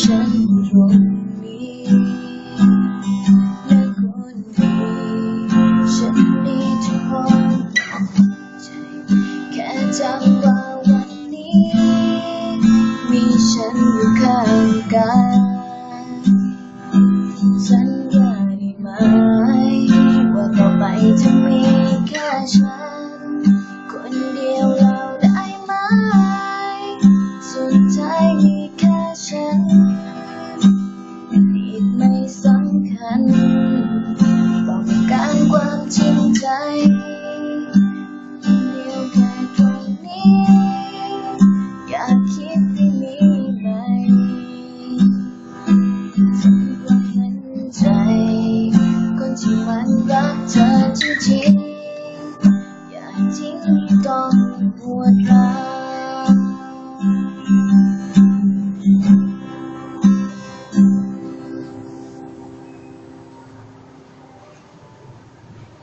ฉันอยู่ตรงนี้และคนดีฉันดีทุกคนใจแค่จำว่าวันนี้ มีฉันอยู่ข้างกายสัญญาได้ไหมว่าต่อไปจะมีแค่ฉัน ใจเดียวแค่ตรงนี้ อยากคิดไม่มีใครฉันก็เห็นใจ คนที่มันรักเธอจริงๆอย่าทิ้งต้องปวดร้าว